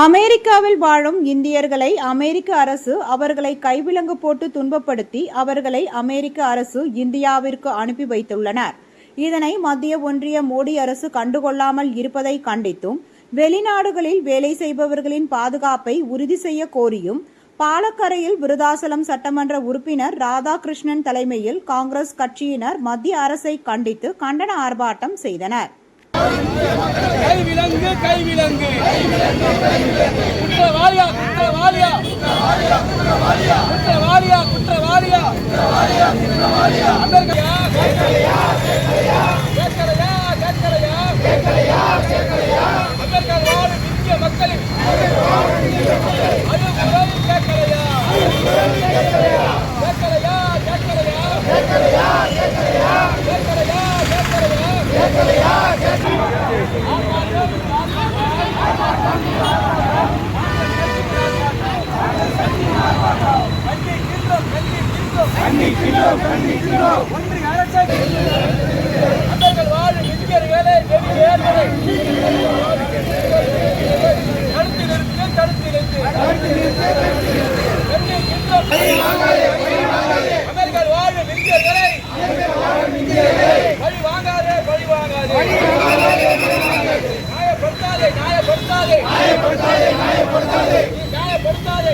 அமெரிக்காவில் வாழும் இந்தியர்களை அமெரிக்க அரசு அவர்களை கைவிலங்கு போட்டு துன்பப்படுத்தி அவர்களை அமெரிக்க அரசு இந்தியாவிற்கு அனுப்பி வைத்துள்ளனர். இதனை மத்திய ஒன்றிய மோடி அரசு கண்டுகொள்ளாமல் இருப்பதை கண்டித்தும் வெளிநாடுகளில் வேலை செய்பவர்களின் பாதுகாப்பை உறுதி செய்ய கோரியும் பாலக்கரையில் விருதாசலம் சட்டமன்ற உறுப்பினர் ராதாகிருஷ்ணன் தலைமையில் காங்கிரஸ் கட்சியினர் மத்திய அரசை கண்டித்து கண்டன ஆர்ப்பாட்டம் செய்தனர். கைவிலங்கு கைவிலங்கு. குற்றவாளியா குற்றவாளியா. குற்றவாளியா குற்றவாளியா. அமெரிக்கா கண்டிக்கிறோம் கண்டிக்கிறோம் ஒன்றிய அரசை அவர்கள் வாழும் இந்தியர்களை வெளியேறுவதை தடுத்து நிறுத்து தடுத்து நிறுத்து அவர்கள் வாழும் இந்தியர்களை பழி வாங்காதே பழி வாங்காதே நியாயப்படுத்தாதே நியாயப்படுத்தாதே நியாயப்படுத்தாதே நியாயப்படுத்தாதே